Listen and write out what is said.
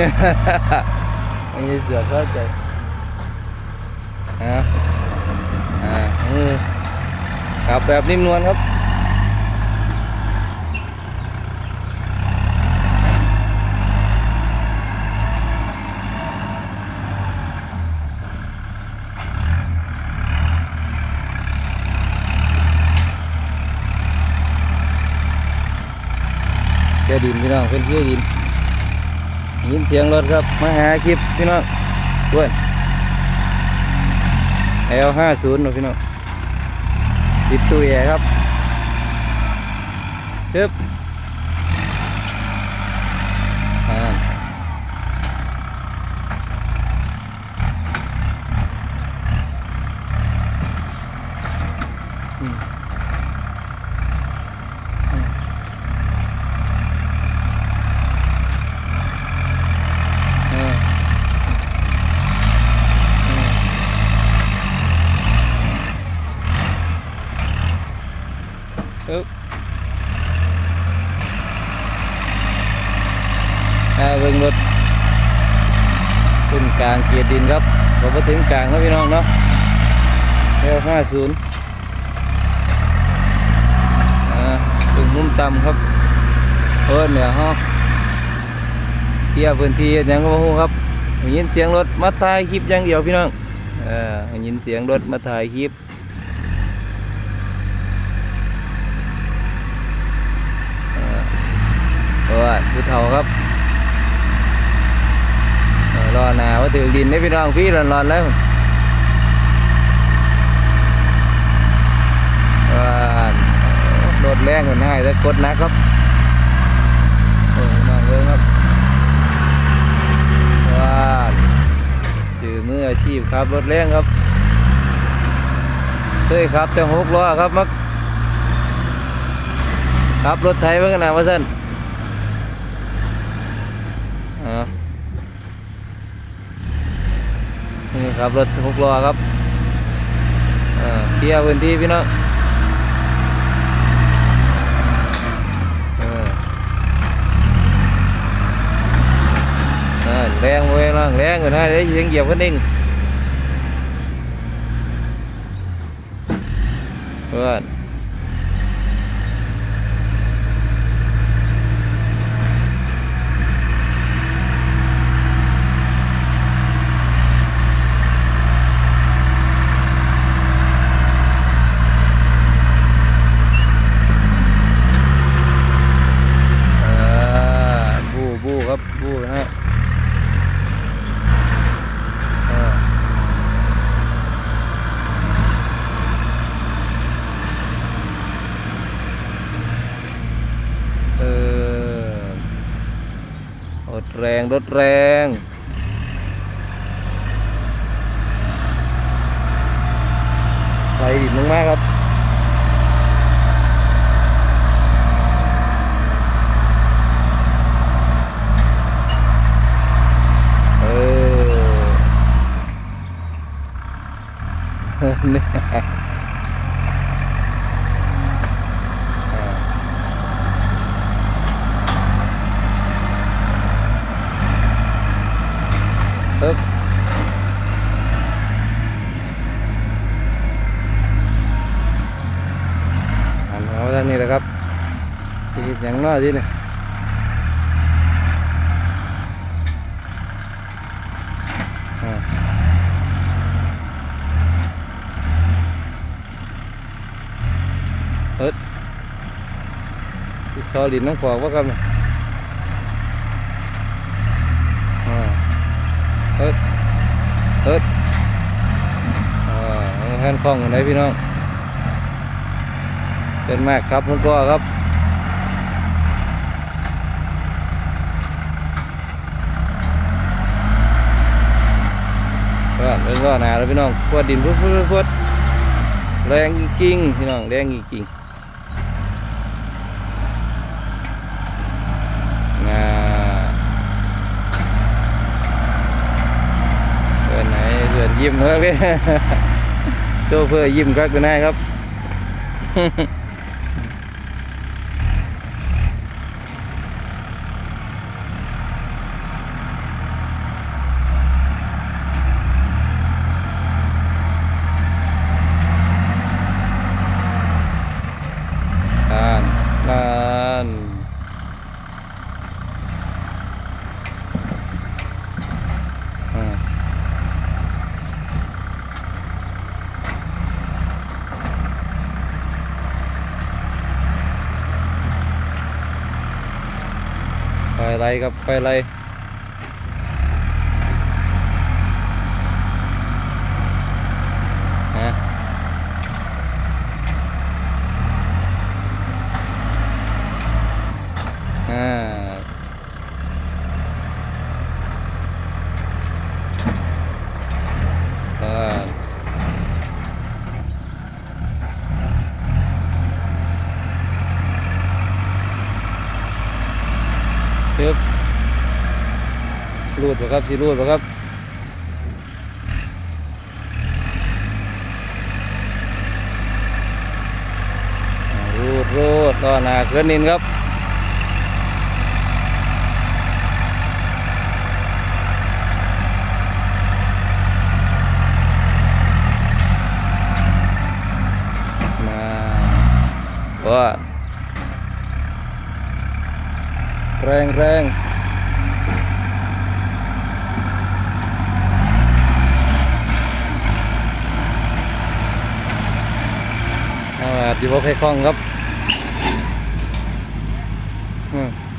เนี่ยอันนี้เสือเข้าใจอ่าอ่าอือครับแบบนิ่มนวลครับเจอดินพี่น้องเพื่อนเจอดิน ยินเสียงรถครับ มาหาคลิปพี่น้องด้วย L ห้าศูนย์พี่น้องติดตู้แอร์ครับจึ๊บอ่าอืมอ่าอืม ปึ๊บอ่าเบิ่งรถ ขึ้นกลางเกียร์ดินครับพอมาถึงกลางครับพี่น้องเนาะเอลห้าศูนย์อ่าถึงมุมต่ำครับเพิ่นเนี่ยฮะเที่ยวพื้นที่ยังก็บ่ฮู้ครับยินเสียงรถมาถ่ายคลิปอย่างเดียวพี่น้องเออยินเสียงรถมาถ่ายคลิปเพราะว่าผู้เฒ่าครับ รอหนาว่าถึงดินได้พี่น้องพี่ร้อนๆแล้วว่ารถแรงกันง่ายแต่กดนักครับโอ้ยน้องเบิ้งครับว่าจือมืออาชีพครับรถแรงครับเคยครับแต่หกล้อครับมักขับรถไทยเมื่อกันนะว่าสั้นอ่า นี่ครับรถหกล้อครับเคลียร์พื้นที่พี่น้องแรงเว้ยล่างแรงเลยนะเดี๋ยวยังเหยียบก็นิ่งเพื่อน อ่าบูบูครับบูนะฮะอ่าเออรถ แรงรถแรงไปดิบมากๆครับเออเนี่ย ปึ๊บหันเอาด้านนี้แหละครับตีอย่างน้อยสิเนี่ยอ่าที่ซอลินน้องฟอกว่ากันอ่าเอิด เอิดอ่าแฮนด์คล้องอยู่ไหนพี่น้องเป็นมากครับคุณพ่อครับก็เรื่องก็หนาแล้วพี่น้องพวดดินพุดพุดพุดแรงจริงพี่น้องแรงจริง ยิ้มเฮ้ยโชเฟอร์ยิ้มครับคุณนายครับนั่นนั่น ไฟไรครับไฟไรฮะ อ่าอ่าปึ๊บรูด ปะครับสิรูดปะครับรูดรูดต่อหน้าเคลื่อนนินครับมาว่าแรงแรง อ่าดีพกให้คล่องครับอืม